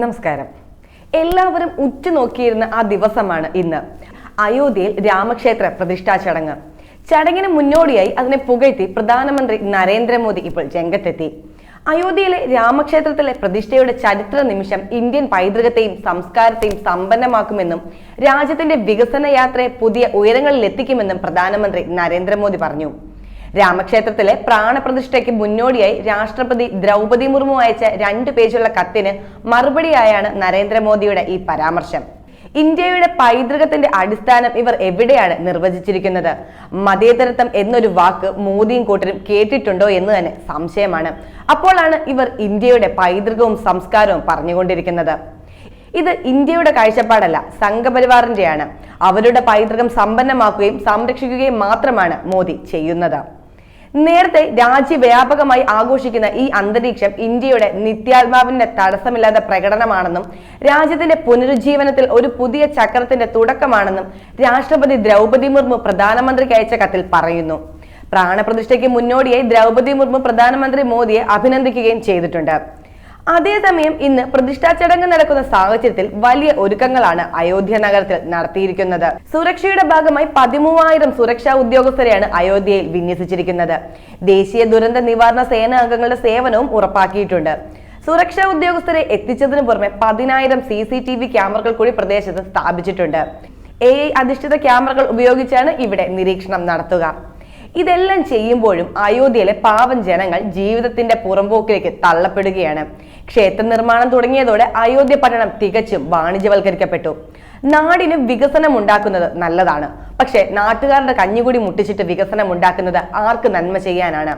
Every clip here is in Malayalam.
നമസ്കാരം. എല്ലാവരും ഉറ്റുനോക്കിയിരുന്ന ആ ദിവസമാണ് ഇന്ന്. അയോധ്യയിൽ രാമക്ഷേത്ര പ്രതിഷ്ഠാ ചടങ്ങ്. ചടങ്ങിന് മുന്നോടിയായി അതിനെ പുകഴ്ത്തി പ്രധാനമന്ത്രി നരേന്ദ്രമോദി ഇപ്പോൾ രംഗത്തെത്തി. അയോധ്യയിലെ രാമക്ഷേത്രത്തിലെ പ്രതിഷ്ഠയുടെ ചരിത്ര നിമിഷം ഇന്ത്യൻ പൈതൃകത്തെയും സംസ്കാരത്തെയും സമ്പന്നമാക്കുമെന്നും രാജ്യത്തിന്റെ വികസന യാത്രയെ പുതിയ ഉയരങ്ങളിൽ എത്തിക്കുമെന്നും പ്രധാനമന്ത്രി നരേന്ദ്രമോദി പറഞ്ഞു. രാമക്ഷേത്രത്തിലെ പ്രാണപ്രതിഷ്ഠയ്ക്ക് മുന്നോടിയായി രാഷ്ട്രപതി ദ്രൗപദി മുർമു അയച്ച രണ്ട് പേജുള്ള കത്തിന് മറുപടിയായാണ് നരേന്ദ്രമോദിയുടെ ഈ പരാമർശം. ഇന്ത്യയുടെ പൈതൃകത്തിന്റെ അടിസ്ഥാനം ഇവർ എവിടെയാണ് നിർവചിച്ചിരിക്കുന്നത്? മതേതരത്വം എന്നൊരു വാക്ക് മോദിയും കൂട്ടരും കേട്ടിട്ടുണ്ടോ എന്ന് തന്നെ സംശയമാണ്. അപ്പോഴാണ് ഇവർ ഇന്ത്യയുടെ പൈതൃകവും സംസ്കാരവും പറഞ്ഞുകൊണ്ടിരിക്കുന്നത്. ഇത് ഇന്ത്യയുടെ കാഴ്ചപ്പാടല്ല സംഘപരിവാറിന്റെയാണ്. അവരുടെ പൈതൃകം സമ്പന്നമാക്കുകയും സംരക്ഷിക്കുകയും മാത്രമാണ് മോദി ചെയ്യുന്നത്. നേരത്തെ രാജ്യവ്യാപകമായി ആഘോഷിക്കുന്ന ഈ അന്തരീക്ഷം ഇന്ത്യയുടെ നിത്യാത്മാവിന്റെ തടസ്സമില്ലാത്ത പ്രകടനമാണെന്നും രാജ്യത്തിന്റെ പുനരുജ്ജീവനത്തിൽ ഒരു പുതിയ ചക്രത്തിന്റെ തുടക്കമാണെന്നും രാഷ്ട്രപതി ദ്രൗപദി മുർമു പ്രധാനമന്ത്രിക്ക് അയച്ച കത്തിൽ പറയുന്നു. പ്രാണപ്രതിഷ്ഠയ്ക്ക് മുന്നോടിയായി ദ്രൗപദി മുർമു പ്രധാനമന്ത്രി മോദിയെ അഭിനന്ദിക്കുകയും ചെയ്തിട്ടുണ്ട്. അതേസമയം ഇന്ന് പ്രതിഷ്ഠാ ചടങ്ങ് നടക്കുന്ന സാഹചര്യത്തിൽ വലിയ ഒരുക്കങ്ങളാണ് അയോധ്യ നഗരത്തിൽ നടത്തിയിരിക്കുന്നത്. സുരക്ഷയുടെ ഭാഗമായി പതിമൂവായിരം സുരക്ഷാ ഉദ്യോഗസ്ഥരെയാണ് അയോധ്യയിൽ വിന്യസിച്ചിരിക്കുന്നത്. ദേശീയ ദുരന്ത നിവാരണ സേനാ അംഗങ്ങളുടെ സേവനവും ഉറപ്പാക്കിയിട്ടുണ്ട്. സുരക്ഷാ ഉദ്യോഗസ്ഥരെ എത്തിച്ചതിന് പുറമെ പതിനായിരം സി സി ടി വി ക്യാമറകൾ കൂടി പ്രദേശത്ത് സ്ഥാപിച്ചിട്ടുണ്ട്. എ ഐ അധിഷ്ഠിത ക്യാമറകൾ ഉപയോഗിച്ചാണ് ഇവിടെ നിരീക്ഷണം നടത്തുക. ഇതെല്ലാം ചെയ്യുമ്പോഴും അയോധ്യയിലെ പാവം ജനങ്ങൾ ജീവിതത്തിന്റെ പുറമ്പോക്കിലേക്ക് തള്ളപ്പെടുകയാണ്. ക്ഷേത്ര നിർമ്മാണം തുടങ്ങിയതോടെ അയോധ്യ പട്ടണം തികച്ചും വാണിജ്യവൽക്കരിക്കപ്പെട്ടു. നാടിന് വികസനം ഉണ്ടാക്കുന്നത് നല്ലതാണ്. പക്ഷെ നാട്ടുകാരുടെ കഞ്ഞുകൂടി മുട്ടിച്ചിട്ട് വികസനം ഉണ്ടാക്കുന്നത് ആർക്ക് നന്മ ചെയ്യാനാണ്?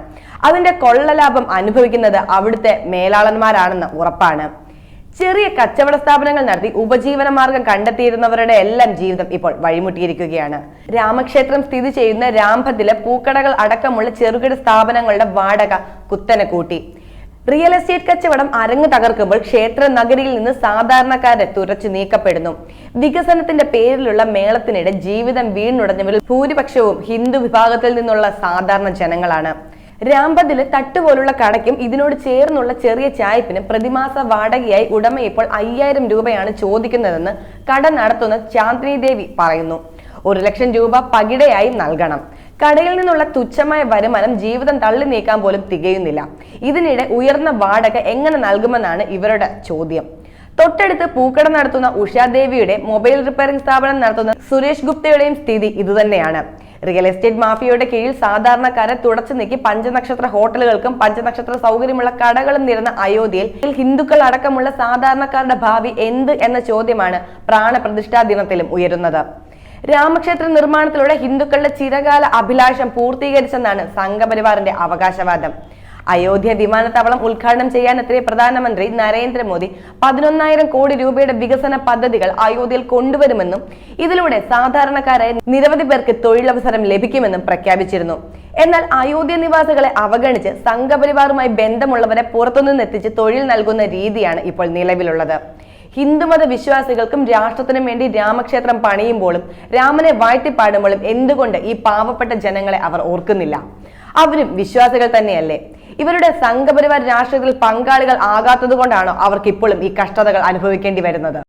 അതിന്റെ കൊള്ളലാഭം അനുഭവിക്കുന്നത് അവിടുത്തെ മേലാളന്മാരാണെന്ന് ഉറപ്പാണ്. ചെറിയ കച്ചവട സ്ഥാപനങ്ങൾ നടത്തി ഉപജീവന മാർഗം കണ്ടെത്തിയിരുന്നവരുടെ എല്ലാം ജീവിതം ഇപ്പോൾ വഴിമുട്ടിയിരിക്കുകയാണ്. രാമക്ഷേത്രം സ്ഥിതി ചെയ്യുന്ന രാംഭത്തിലെ പൂക്കടകൾ അടക്കമുള്ള ചെറുകിട സ്ഥാപനങ്ങളുടെ വാടക കുത്തനെ കൂട്ടി റിയൽ എസ്റ്റേറ്റ് കച്ചവടം അരങ്ങ് തകർക്കുമ്പോൾ ക്ഷേത്ര നഗരിയിൽ നിന്ന് സാധാരണക്കാരെ തുരച്ചു നീക്കപ്പെടുന്നു. വികസനത്തിന്റെ പേരിലുള്ള മേളത്തിനിടെ ജീവിതം വീണുടഞ്ഞവരിൽ ഭൂരിപക്ഷവും ഹിന്ദു വിഭാഗത്തിൽ നിന്നുള്ള സാധാരണ ജനങ്ങളാണ്. രാംബദിൽ തട്ടുപോലുള്ള കടയ്ക്കും ഇതിനോട് ചേർന്നുള്ള ചെറിയ ചായ്പിനും പ്രതിമാസ വാടകയായി ഉടമ ഇപ്പോൾ അയ്യായിരം രൂപയാണ് ചോദിക്കുന്നതെന്ന് കട നടത്തുന്ന ചാന്ദ്രി ദേവി പറയുന്നു. ഒരു ലക്ഷം രൂപ പകിടയായി നൽകണം. കടയിൽ നിന്നുള്ള തുച്ഛമായ വരുമാനം ജീവിതം തള്ളി നീക്കാൻ പോലും തികയുന്നില്ല. ഇതിനിടെ ഉയർന്ന വാടക എങ്ങനെ നൽകുമെന്നാണ് ഇവരുടെ ചോദ്യം. തൊട്ടടുത്ത് പൂക്കട നടത്തുന്ന ഉഷാദേവിയുടെ മൊബൈൽ റിപ്പയറിംഗ് സ്ഥാപനം നടത്തുന്ന സുരേഷ് ഗുപ്തയുടെയും സ്ഥിതി ഇതുതന്നെയാണ്. റിയൽ എസ്റ്റേറ്റ് മാഫിയയുടെ കീഴിൽ സാധാരണക്കാരെ തുടച്ചു നീക്കി പഞ്ചനക്ഷത്ര ഹോട്ടലുകൾക്കും പഞ്ചനക്ഷത്ര സൗകര്യമുള്ള കടകളും നിരന്ന അയോധ്യയിൽ ഹിന്ദുക്കൾ അടക്കമുള്ള സാധാരണക്കാരുടെ ഭാവി എന്ത് എന്ന ചോദ്യമാണ് പ്രാണപ്രതിഷ്ഠാ ദിനത്തിലും ഉയരുന്നത്. രാമക്ഷേത്ര നിർമ്മാണത്തിലൂടെ ഹിന്ദുക്കളുടെ ചിരകാല അഭിലാഷം പൂർത്തീകരിച്ചെന്നാണ് സംഘപരിവാറിന്റെ അവകാശവാദം. അയോധ്യ വിമാനത്താവളം ഉദ്ഘാടനം ചെയ്യാൻ എത്തിയ പ്രധാനമന്ത്രി നരേന്ദ്രമോദി പതിനൊന്നായിരം കോടി രൂപയുടെ വികസന പദ്ധതികൾ അയോധ്യയിൽ കൊണ്ടുവരുമെന്നും ഇതിലൂടെ സാധാരണക്കാരായ നിരവധി പേർക്ക് തൊഴിലവസരം ലഭിക്കുമെന്നും പ്രഖ്യാപിച്ചിരുന്നു. എന്നാൽ അയോധ്യ നിവാസികളെ അവഗണിച്ച് സംഘപരിവാറുമായി ബന്ധമുള്ളവരെ പുറത്തുനിന്ന് എത്തിച്ച് തൊഴിൽ നൽകുന്ന രീതിയാണ് ഇപ്പോൾ നിലവിലുള്ളത്. ഹിന്ദുമത വിശ്വാസികൾക്കും രാഷ്ട്രത്തിനും വേണ്ടി രാമക്ഷേത്രം പണിയുമ്പോഴും രാമനെ വാഴ്ത്തിപ്പാടുമ്പോഴും എന്തുകൊണ്ട് ഈ പാവപ്പെട്ട ജനങ്ങളെ അവർ ഓർക്കുന്നില്ല? അവരും വിശ്വാസികൾ തന്നെയല്ലേ? ഇവരുടെ സംഘപരിവാർ രാഷ്ട്രീയത്തിൽ പങ്കാളികൾ ആകാത്തത് കൊണ്ടാണോ അവർക്ക് ഇപ്പോഴും ഈ കഷ്ടതകൾ അനുഭവിക്കേണ്ടി വരുന്നത്?